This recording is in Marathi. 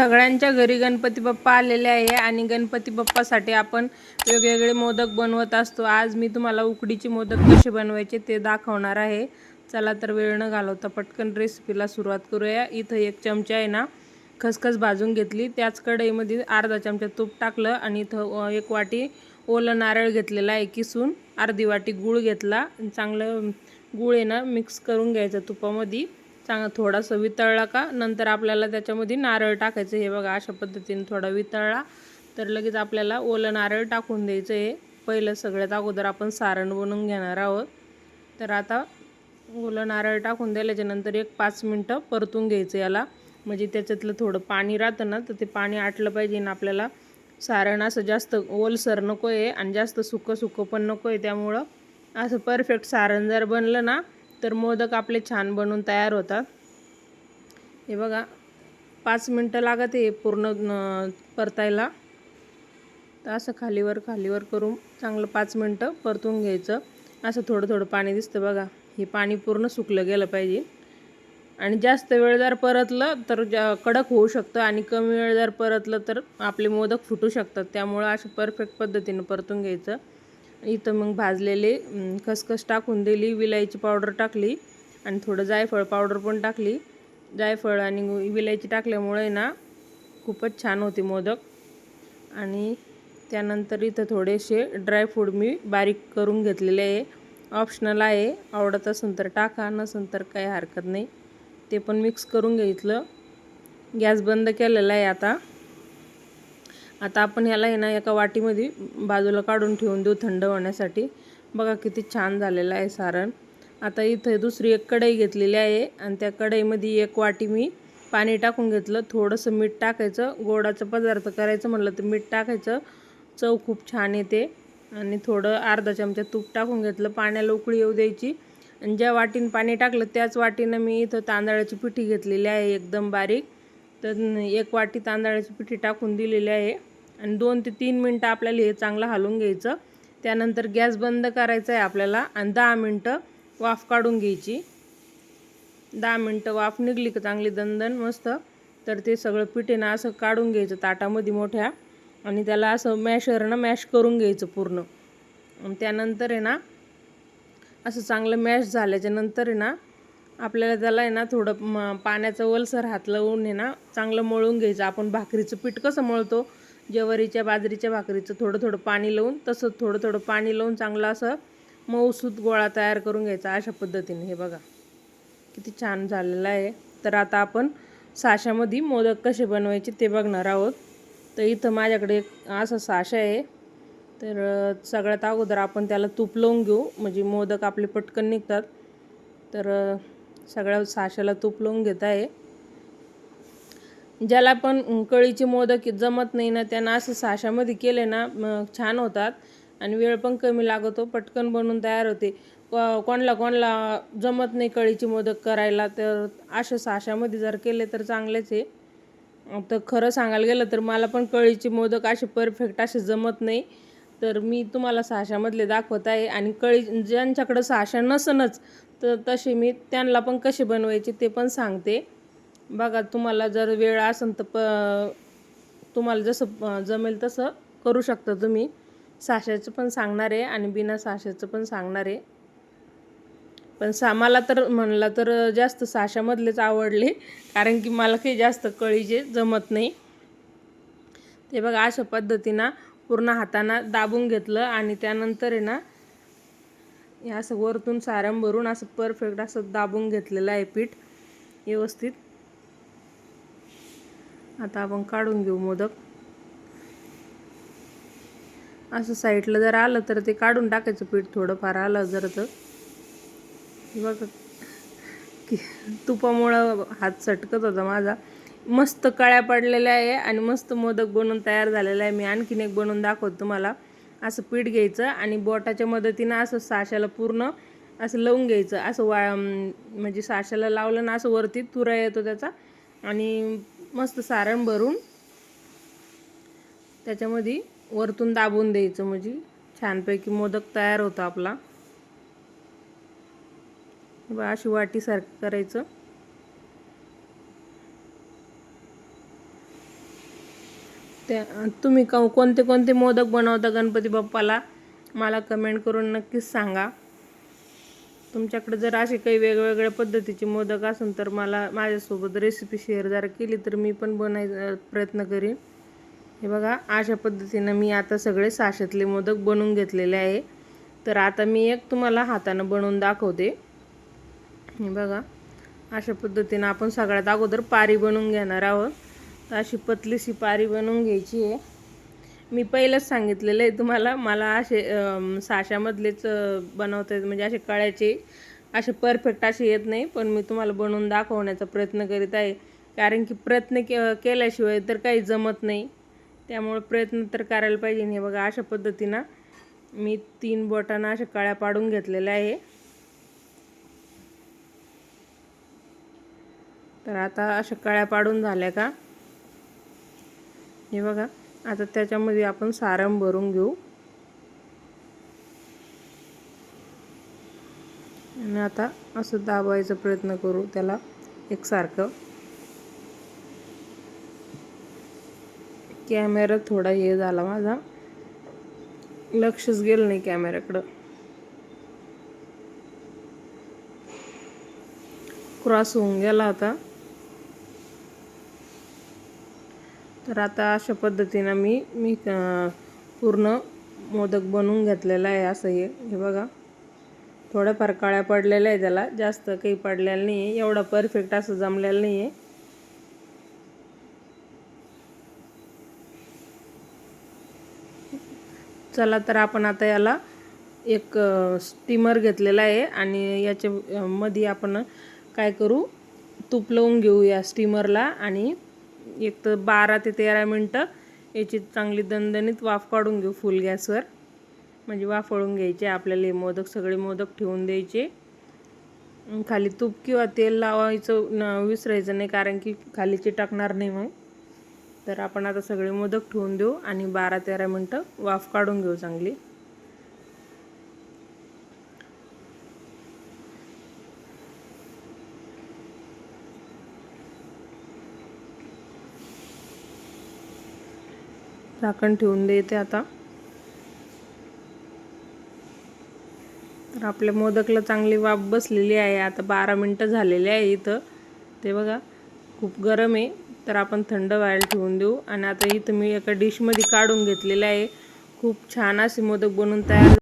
सगळ्यांच्या घरी गणपती बाप्पा आलेले आहे आणि गणपती बाप्पासाठी आपण वेगवेगळे मोदक बनवत असतो. आज मी तुम्हाला उकडीचे मोदक कसे बनवायचे ते दाखवणार आहे. चला तर वेळ न घालवता पटकन रेसिपीला सुरुवात करूया. इथं एक चमचा आहे ना खसखस भाजून घेतली. त्याच कढईमध्ये अर्धा चमचा तूप टाकलं आणि इथं एक वाटी ओलं नारळ घेतलेला आहे किसून. अर्धी वाटी गूळ घेतला. चांगलं गूळ आहे ना मिक्स करून घ्यायचं तुपामध्ये. चांग थोडासा वितळला का? नंतर आपल्याला त्याच्यामध्ये नारळ टाकायचं हे बघा अशा पद्धतीने थोडा वितळला. तर लगेच आपल्याला ओलं नारळ टाकून द्यायचं आहे. पहिलं सगळ्यात अगोदर आपण सारण बनवून घेणार आहोत. तर आता ओलं नारळ टाकून दिल्याच्या एक पाच मिनटं परतून घ्यायचं याला. म्हणजे त्याच्यातलं थोडं पाणी राहतं ना तर ते पाणी आटलं पाहिजे ना आपल्याला सारण असं जास्त ओलसर नको आहे आणि जास्त सुकं सुकं पण नको आहे त्यामुळं असं परफेक्ट सारण जर बनलं ना तर मोदक आपले छान बनून तयार होतात. हे बघा पाच मिनटं लागत आहे पूर्ण परतायला. तर असं खालीवर खालीवर करून चांगलं पाच मिनटं परतून घ्यायचं. असं थोडं थोडं पाणी दिसतं बघा. हे पाणी पूर्ण सुकलं गेलं पाहिजे. आणि जास्त वेळ जर परतलं तर जा कडक होऊ शकतं आणि कमी वेळ जर परतलं तर आपले मोदक फुटू शकतात. त्यामुळं असं परफेक्ट पद्धतीनं परतून घ्यायचं. इथं मग भाजलेले खसखस टाकून दिली विलायची पावडर टाकली आणि थोडं जायफळ पावडर पण टाकली. जायफळ आणि विलायची टाकल्यामुळे ना खूपच छान होते मोदक. आणि त्यानंतर इथं थोडेसे ड्रायफ्रूट मी बारीक करून घेतलेले आहे. ऑप्शनल आहे. आवडत असेल तर टाका नसेल तर काही हरकत नाही. ते पण मिक्स करून घेतलं. गॅस बंद केलेला आहे आता. आता आपण ह्याला आहे ना एका वाटीमध्ये बाजूला काढून ठेवून देऊ थंड होण्यासाठी. बघा किती छान झालेलं आहे सारण. आता इथं दुसरी एक कढई घेतलेली आहे आणि त्या कढईमध्ये एक वाटी मी पाणी टाकून घेतलं. थोडंसं मीठ टाकायचं. गोडाचं पदार्थ करायचं म्हटलं तर मीठ टाकायचं. चव खूप छान येते. आणि थोडं अर्धा चमचा तूप टाकून घेतलं. पाण्याला उकळी येऊ द्यायची. आणि ज्या वाटीनं पाणी टाकलं त्याच वाटीनं मी इथं तांदळाची पिठी घेतलेली आहे एकदम बारीक. तर एक वाटी तांदळाची पिठी टाकून दिलेली आहे. आणि दोन ते तीन मिनटं आपल्याला हे चांगलं हलवून घ्यायचं. त्यानंतर गॅस बंद करायचा आहे आपल्याला आणि दहा मिनटं वाफ काढून घ्यायची. दहा मिनटं वाफ निघली का चांगली दणदण मस्त. तर ते सगळं पिठेनं असं काढून घ्यायचं ताटामध्ये मोठ्या. आणि त्याला असं मॅशरनं मॅश करून घ्यायचं पूर्ण. आणि त्यानंतर आहे ना असं चांगलं मॅश झाल्याच्यानंतर आहे ना आपल्याला त्याला आहे ना थोडं पाण्याचं वलसर हात लावून आहे ना चांगलं मळून घ्यायचं. आपण भाकरीचं पीठ कसं मळतो ज्वारीच्या बाजरीच्या भाकरीचं थोडं थोडं पाणी लावून तसं थोडं थोडं पाणी लावून चांगलं असं मऊसूत गोळा तयार करून घ्यायचा अशा पद्धतीने. हे बघा किती छान झालेलं आहे. तर आता आपण साशामध्ये मोदक कसे बनवायचे ते बघणार आहोत. तर इथं माझ्याकडे एक असा साशा आहे. तर सगळ्यात अगोदर आपण त्याला तूप लावून घेऊ. म्हणजे मोदक आपले पटकन निघतात. तर सगळ्या साशाला तूप लावून घेत आहे. ज्याला पण कळीचे मोदक जमत नाही ना त्यांना असं साशामध्ये केले ना छान होतात. आणि वेळ पण कमी लागतो पटकन बनवून तयार होते. को- कोणाला जमत नाही कळीचे मोदक करायला तर अशा साशामध्ये जर केले तर चांगलेच आहे. तर खरं सांगायला गेलं तर मला पण कळीचे मोदक असे परफेक्ट असे जमत नाही. तर मी तुम्हाला साशामधले दाखवत आहे. आणि कळी ज्यांच्याकडं साशा नसनच तर तसे मी त्यांना पण कसे बनवायचे ते पण सांगते. बघा तुम्हाला जर वेळ असेल तर प तुम्हाला जसं जमेल तसं करू शकता तुम्ही. साशाचं पण सांगणार आहे आणि बिना साशाचं पण सांगणार आहे. पण सा मला तर म्हणला तर जास्त साशामधलेच आवडले कारण की मला काही जास्त कळीचे जमत नाही. ते बघा अशा पद्धतीनं पूर्ण हातानं दाबून घेतलं आणि त्यानंतर आहे ना हे असं वरतून सारण भरून असं परफेक्ट असं दाबून घेतलेलं आहे पीठ. व्यवस्थित. आता आपण काढून घेऊ मोदक. असं साईडला जर आलं तर ते काढून टाकायचं पीठ थोडंफार आलं जर तर. बघा की तुपामुळं हात सटकत होता माझा. मस्त कळ्या पडलेल्या आहे आणि मस्त मोदक बनवून तयार झालेला आहे. मी आणखीन एक बनवून दाखवतो तुम्हाला. असं पीठ घ्यायचं आणि बोटाच्या मदतीनं असं साशाला पूर्ण असं लावून घ्यायचं. असं वा म्हणजे साशाला लावलं ना असं वरती तुरा येतो त्याचा. आणि मस्त सारण भरून त्याच्यामध्ये वरतून दाबून द्यायचं म्हणजे छानपैकी मोदक तयार होतो आपला. अशी वाटीसारखं करायचं. त्या तुम्ही क कोणते कोणते मोदक बनवता गणपती बाप्पाला मला कमेंट करून नक्कीच सांगा. तुमच्याकडे जर असे काही वेगवेगळ्या पद्धतीचे मोदक असून तर मला माझ्यासोबत रेसिपी शेअर जर केली तर मी पण बनायचा प्रयत्न करीन. हे बघा अशा पद्धतीनं मी आता सगळे साशातले मोदक बनवून घेतलेले आहे. तर आता मी एक तुम्हाला हातानं बनवून दाखवते. हे बघा अशा पद्धतीनं आपण सगळ्यात अगोदर पारी बनवून घेणार आहोत. तर अशी पतलीशी पारी बनवून घ्यायची आहे. मी पहिलंच सांगितलेलं आहे तुम्हाला मला असे साशामधलेच बनवता येत म्हणजे असे कळ्याचे असे परफेक्ट असे येत नाही पण मी तुम्हाला बनवून दाखवण्याचा प्रयत्न करीत आहे. कारण की प्रयत्न के केल्याशिवाय तर काही जमत नाही. त्यामुळे प्रयत्न तर करायला पाहिजे. हे बघा अशा पद्धतीनं मी तीन बोटांना अशा कळ्या पाडून घेतलेल्या आहे. तर आता अशा कळ्या पाडून झाल्या का? हे बघा. आता त्याच्यामध्ये आपण सारण भरून घेऊ. आणि आता असं दाबायचा प्रयत्न करू त्याला एकसारखं. कॅमेरा थोडा हे झाला माझा. लक्षच गेलं नाही कॅमेऱ्याकडं. क्रॉस होऊन गेला आता. तर आता अशा पद्धतीनं मी मी पूर्ण मोदक बनवून घेतलेला आहे असं हे. हे बघा. थोड्याफार काळ्या पडलेल्या आहे त्याला. जास्त काही पडलेलं नाही आहे एवढा परफेक्ट असं जमलेलं नाही आहे चला तर आपण आता याला एक स्टीमर घेतलेला आहे आणि याच्या मध्ये आपण काय करू? तूप लावून घेऊ या स्टीमरला आणि एक तर बारा ते तेरा मिनटं याची चांगली दणदणीत वाफ काढून घेऊ फुल गॅसवर म्हणजे वाफळून घ्यायचे आपल्याला हे मोदक सगळे मोदक ठेवून द्यायचे. खाली तूप किंवा तेल लावायचं न विसरायचं नाही कारण की खाली चिटकणार नाही मग. तर आपण आता सगळे मोदक ठेवून देऊ आणि बारा तेरा मिनटं वाफ काढून घेऊ चांगली. झाकण ठेवून देते आता. तर आपल्या मोदकला चांगली वाफ बसलेली आहे. आता बारा मिनटं झालेली आहे इथं. ते बघा खूप गरम आहे. तर आपण थंड व्हायला ठेवून देऊ. आणि आता इथं मी एका डिशमध्ये काढून घेतलेलं आहे. खूप छान असे मोदक बनवून तयार